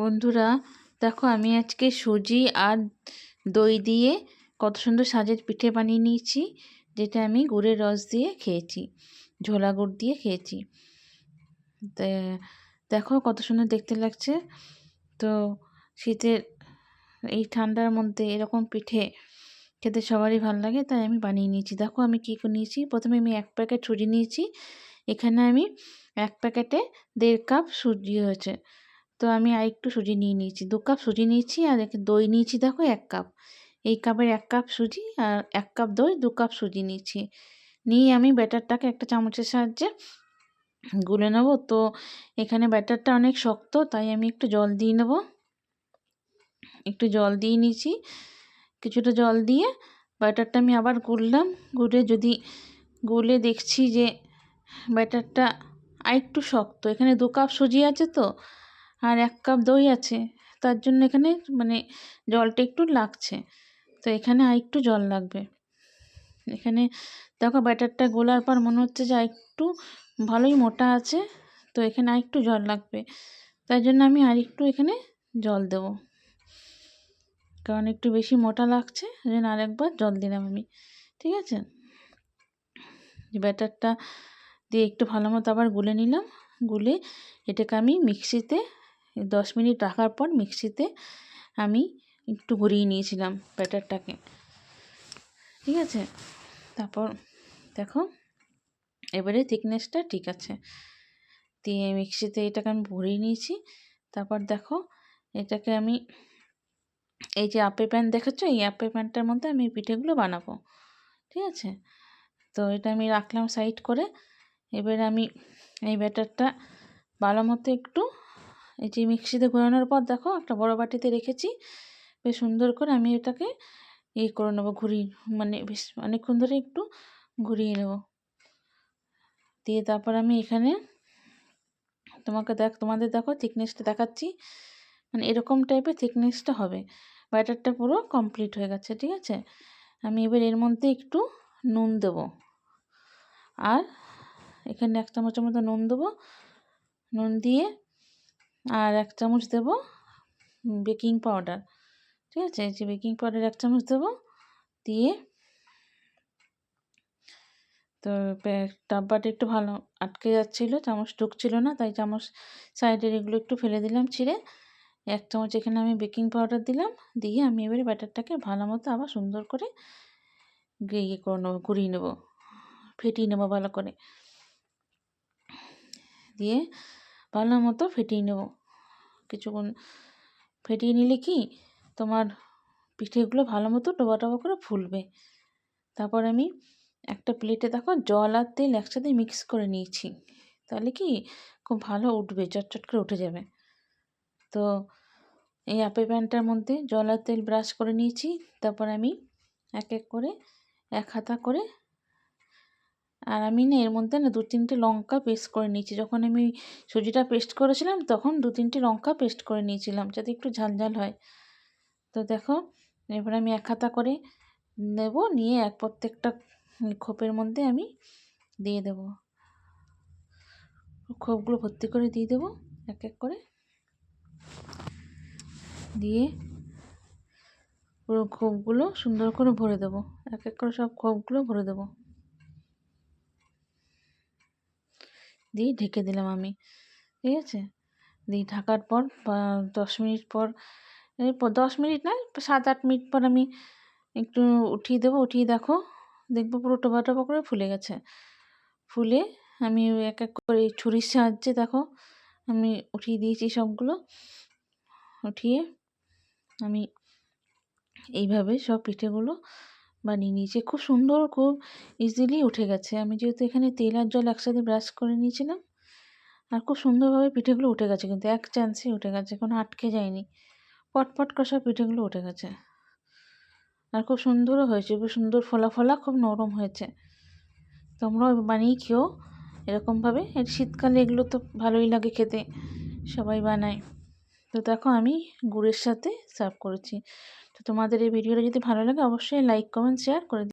বন্ধুরা, দেখো আমি আজকে সুজি আর দই দিয়ে কত সুন্দর সাজের পিঠে বানিয়ে নিয়েছি, যেটা আমি গুড়ের রস দিয়ে খেয়েছি, ঝোলা গুড় দিয়ে খেয়েছি। দেখো কত সুন্দর দেখতে লাগছে। তো শীতের এই ঠান্ডার মধ্যে এরকম পিঠে খেতে সবারই ভালো লাগে, তাই আমি বানিয়ে নিয়েছি। দেখো আমি কী নিয়েছি, প্রথমে আমি এক প্যাকেট সুজি নিয়েছি, এখানে আমি এক প্যাকেটে দেড় কাপ সুজি হয়েছে। তো আমি আর একটু সুজি নিয়ে নিয়েছি। দু কাপ সুজি নিয়েছি আর দই নিয়েছি, দেখো এক কাপ। এই কাপের এক কাপ সুজি আর এক কাপ দই, দু কাপ সুজি নিয়েছি। নিয়ে আমি ব্যাটারটাকে একটা চামচের সাহায্যে গুলে নেব। তো এখানে ব্যাটারটা অনেক শক্ত, তাই আমি একটু জল দিয়ে নেব। একটু জল দিয়ে নিয়েছি, কিছুটা জল দিয়ে ব্যাটারটা আমি আবার গুললাম। গুলে যদি, গুলে দেখছি যে ব্যাটারটা আরেকটু শক্ত। এখানে দু কাপ সুজি আছে তো আর এক কাপ দই আছে। তার জন্য এখানে মানে জলটা একটু লাগছে। তো এখানে আর একটু জল লাগবে। এখানে দেখো ব্যাটারটা গোলার পর মনে হচ্ছে যে একটু ভালোই মোটা আছে। তো এখানে আর একটু জল লাগবে। তাই জন্য আমি আর একটু এখানে জল দেব। কারণ একটু বেশি মোটা লাগছে, ওই জন্য আরেকবার জল দিলাম আমি। ঠিক আছে? ব্যাটারটা দিয়ে একটু ভালো মতো আবার গুলে নিলাম। গুলে এটাকে আমি মিক্সিতে দশ মিনিট রাখার পর মিক্সিতে আমি একটু ঘুরিয়ে নিয়েছিলাম ব্যাটারটাকে। ঠিক আছে? তারপর দেখো, এবারে থিকনেসটা ঠিক আছে। দিয়ে মিক্সিতে এটাকে আমি ভরিয়ে নিয়েছি। তারপর দেখো, এটাকে আমি, এই যে আপে প্যান দেখাচ্ছ, এই আপে প্যানটার মধ্যে আমি পিঠেগুলো বানাবো। ঠিক আছে? তো এটা আমি রাখলাম সাইড করে। এবারে আমি এই ব্যাটারটা ভালো মতো একটু এই যে মিক্সিতে ঘোরানোর পর দেখো একটা বড় বাটিতে রেখেছি। বেশ সুন্দর করে আমি এটাকে ইয়ে করে নেব, ঘুরিয়ে মানে বেশ অনেকক্ষণ ধরে একটু ঘুরিয়ে নেব। দিয়ে তারপর আমি এখানে তোমাকে দেখ, তোমাদের দেখো থিকনেসটা দেখাচ্ছি। মানে এরকম টাইপের থিকনেসটা হবে। ব্যাটারটা পুরো কমপ্লিট হয়ে গেছে, ঠিক আছে? আমি এবার এর মধ্যে একটু নুন দেব। আর এখানে এক চামচের মতো নুন দেবো। নুন দিয়ে আর এক চামচ দেব বেকিং পাউডার, ঠিক আছে? এই যে বেকিং পাউডার এক চামচ দেব দিয়ে তো ডাব্বাটা একটু ভালো আটকে যাচ্ছিল, চামচ ঢুকছিল না, তাই চামচ সাইডের এগুলো একটু ফেলে দিলাম ছিঁড়ে। এক চামচ এখানে আমি বেকিং পাউডার দিলাম, দিয়ে আমি এবারে ব্যাটারটাকে ভালো মতো আবার সুন্দর করে ইয়ে করে নেব, ঘুরিয়ে নেব, ফেটিয়ে নেব ভালো করে। দিয়ে ভালো মতো ফেটিয়ে নেব। কিছুক্ষণ ফেটিয়ে নিলে কি তোমার পিঠেগুলো ভালো মতো ডোবা ডোবা করে ফুলবে। তারপর আমি একটা প্লেটে দেখো জল আর তেল একসাথে মিক্স করে নিয়েছি। তাহলে কি খুব ভালো উঠবে, চটচট করে উঠে যাবে। তো এই আপে প্যানটার মধ্যে জল আর তেল ব্রাশ করে নিয়েছি। তারপর আমি এক এক করে, এক হাতা করে আর আমি না এর মধ্যে না দু তিনটে লঙ্কা পেস্ট করে নিয়েছি। যখন আমি সুজিটা পেস্ট করেছিলাম, তখন দু তিনটে লঙ্কা পেস্ট করে নিয়েছিলাম, যাতে একটু ঝাল ঝাল হয়। তো দেখো, এবার আমি এক হাতা করে নেব, নিয়ে এক প্রত্যেকটা খোপের মধ্যে আমি দিয়ে দেব। খোপগুলো ভর্তি করে দিয়ে দেবো, এক এক করে। দিয়ে পুরো খোপগুলো সুন্দর করে ভরে দেবো, এক এক করে সব খোপগুলো ভরে দেবো। দিয়ে ঢেকে দিলাম আমি। ঠিক আছে? দিয়ে ঢাকার পর দশ মিনিট পর দশ মিনিট নয় সাত আট মিনিট পর আমি একটু উঠিয়ে দেবো। উঠিয়ে দেখো, দেখব পুরো টোবা টোবা করে ফুলে গেছে। ফুলে আমি এক এক করে ছুরির সাহায্যে দেখো, আমি উঠিয়ে দিয়েছি সবগুলো। উঠিয়ে আমি এইভাবে সব পিঠেগুলো বানিয়ে নিয়েছি খুব সুন্দর, খুব ইজিলি উঠে গেছে। আমি যেহেতু এখানে তেল আর জল একসাথে ব্রাশ করে নিয়েছিলাম, আর খুব সুন্দরভাবে পিঠেগুলো উঠে গেছে কিন্তু এক চান্সেই উঠে গেছে, কোনো আটকে যায়নি। পটপট সব পিঠেগুলো উঠে গেছে। আর খুব সুন্দরও হয়েছে খুব সুন্দর ফোলা ফোলা, খুব নরম হয়েছে। তোমরাও বানিয়ে খেও এরকমভাবে। এর শীতকালে এগুলো তো ভালোই লাগে খেতে, সবাই বানায়। তো দেখো আমি গুড়ের সাথে সার্ভ করেছি। তো তোমাদের এই ভিডিওটা যদি ভালো লাগে অবশ্যই লাইক কমেন্ট শেয়ার করে